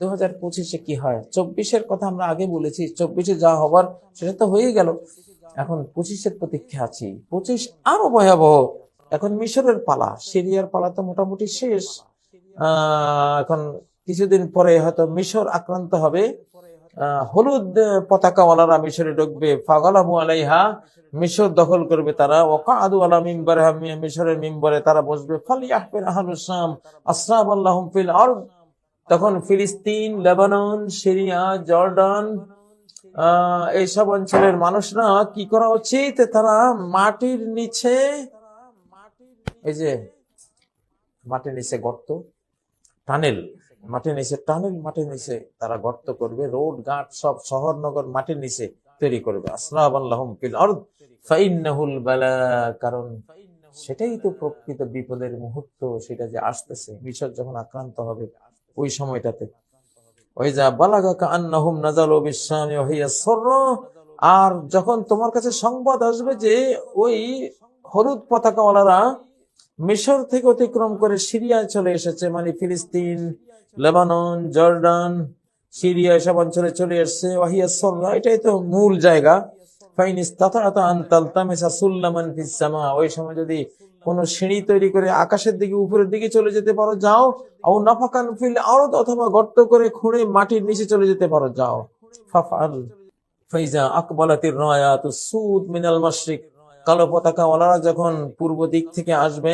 দু হাজার পঁচিশে কি হয়? চব্বিশের কথা আমরা আগে বলেছি, চব্বিশে যা হবার সেটা তো হয়ে গেল। এখন পঁচিশের প্রতীক্ষা আছি। পঁচিশ আরও ভয়াবহ। এখন মিশরের পালা, সিরিয়ার পালা তো মোটামুটি শেষ। এখন কিছুদিন পরে হয়তো মিশর আক্রান্ত হবে। হলুদ পতাকাওয়ালারা মিশরে ঢুকবে। ফাগলামু আলাইহা, মিশর দখল করবে তারা। ওকাদু আলা মিম্বারে মিশরের মিম্বরে তারা বসবে। ফালি আহবের আহলুস শাম আসরাব আল্লাহুম ফিল আরদ। তখন ফিলিস্তিন, লেবানন, সিরিয়া, জর্ডান এইসব অঞ্চলের মানুষরা কি করা উচিত? তারা মাটির নিচে, এই যে মাটির নিচে গর্ত, টানেল, মাটির নিচে টানেল, মাটির নিচে তারা গর্ত করবে, রোড, ঘাট সব শহর নগর মাটির নিচে তৈরি করবে। কারণ সেটাই তো প্রকৃত বিপদের মুহূর্ত, সেটা যে আসতেছে, মিশর যখন আক্রান্ত হবে ওই সময়টাতে। ওই যা বালাগা নাজালু আর যখন তোমার কাছে সংবাদ আসবে যে ওই হলুদ পতাকাওয়ালারা মিশর থেকে অতিক্রম করে সিরিয়ায় চলে এসেছে মানে ফিলিস্তিন, লেবানন, জর্ডান, সিরিয়া, এসব অঞ্চলে চলে এসেছে ওয়াহিয়া সররা, এটাই তো মূল জায়গা। ওই সময় যদি সিঁড়ি তৈরি করে আকাশের দিকে, উপরের দিকে চলে যেতে পারো, যাও। আরদ অথবা গর্ত করে খুঁড়ে মাটির নিচে চলে যেতে পারো, যাও। ফাফআল ফাইজা আকবালাতির সুদ মিনাল মাশরিক। কালো পতাকাওয়ালারা যখন পূর্ব দিক থেকে আসবে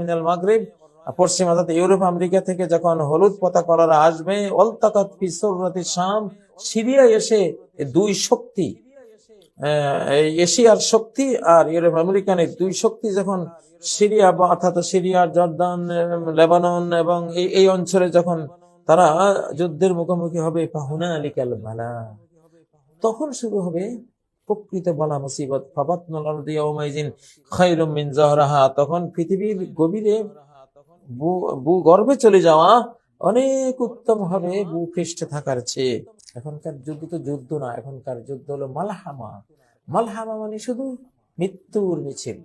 মিনাল মাগরিব। পশ্চিম অর্থাৎ ইউরোপ, আমেরিকা থেকে যখন হলুদ পতাকাওয়ালারা আসবে অলতাকাত ফি সুররাতি শাম সিরিয়া এসে দুই শক্তি এই এশিয়ার শক্তি আর ইউরোপ আমেরিকানের দুই শক্তি যখন সিরিয়া বা অর্থাৎ সিরিয়া, জর্দান লেবানন এবং এই এই অঞ্চলে যখন তারা যুদ্ধের মুখোমুখি হবে ফাহুনা আলিকাল তখন শুরু হবে প্রকৃত বালা মুসিবত। জাহরাহা। তখন পৃথিবীর গভীরে ভূগর্ভে চলে যাওয়া অনেক উত্তম হবে ভূপৃষ্ঠে থাকার চেয়ে এখনকার যুদ্ধ তো যুদ্ধ না, এখনকার যুদ্ধ হলো মালহামা। মালহামা মানে শুধু মৃত্যুর মিছিল।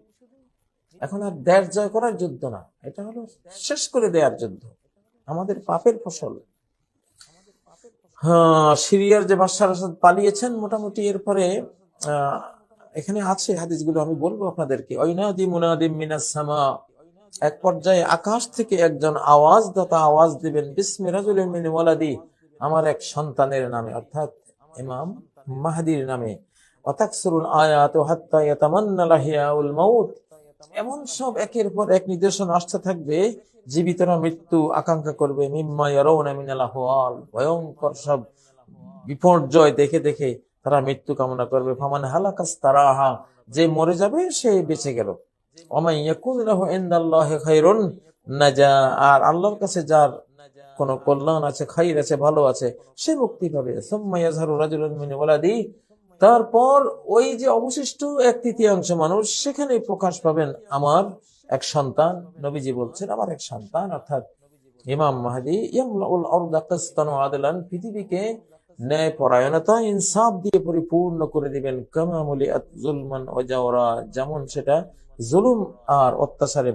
এখন আর দেশ জয় করার যুদ্ধ না, এটা হলো শেষ করে দেওয়ার যুদ্ধ। আমাদের পাপের ফসল। হ্যাঁ সিরিয়ার যে বাদশাহ আসাদ পালিয়েছেন মোটামুটি এরপরে এখানে আছে হাদিসগুলো, আমি বলব আপনাদেরকে। ঐনাদি মুনাদিম মিনাস সামা এক পর্যায়ে আকাশ থেকে একজন আওয়াজ দাতা আওয়াজ দিবেন, বিসমি রাজুলিন ওয়ালাদি আমার এক সন্তানের নামে, অর্থাৎ ইমাম মাহাদির নামে। এমন সব একের পর এক নির্দেশন আসতে থাকবে, জীবিতরা মৃত্যু আকাঙ্ক্ষা করবে ভয়ঙ্কর সব বিপর্যয় দেখে দেখে তারা মৃত্যু কামনা করবে। ফামান হালাকাস তারাহা যে মরে যাবে সে বেঁচে গেল। আর আল্লাহর কাছে যার কোন কল্যাণ আছে, খাইর আছে, ভালো আছে, সে মুক্তি পাবে। তারপর ওই যে অবশিষ্ট এক তৃতীয়াংশ মানুষ, সেখানে প্রকাশ পাবেন আমার এক সন্তান। নবীজি বলছেন, আমার এক সন্তান অর্থাৎ ইমাম মাহাদি পৃথিবীকে ন্যায় পরায়ণতা ইনসাফ দিয়ে পরিপূর্ণ করে দিবেন কামামুলি জুলমান ও যাওরা যেমন সেটা জুলুম আর অত্যাচারে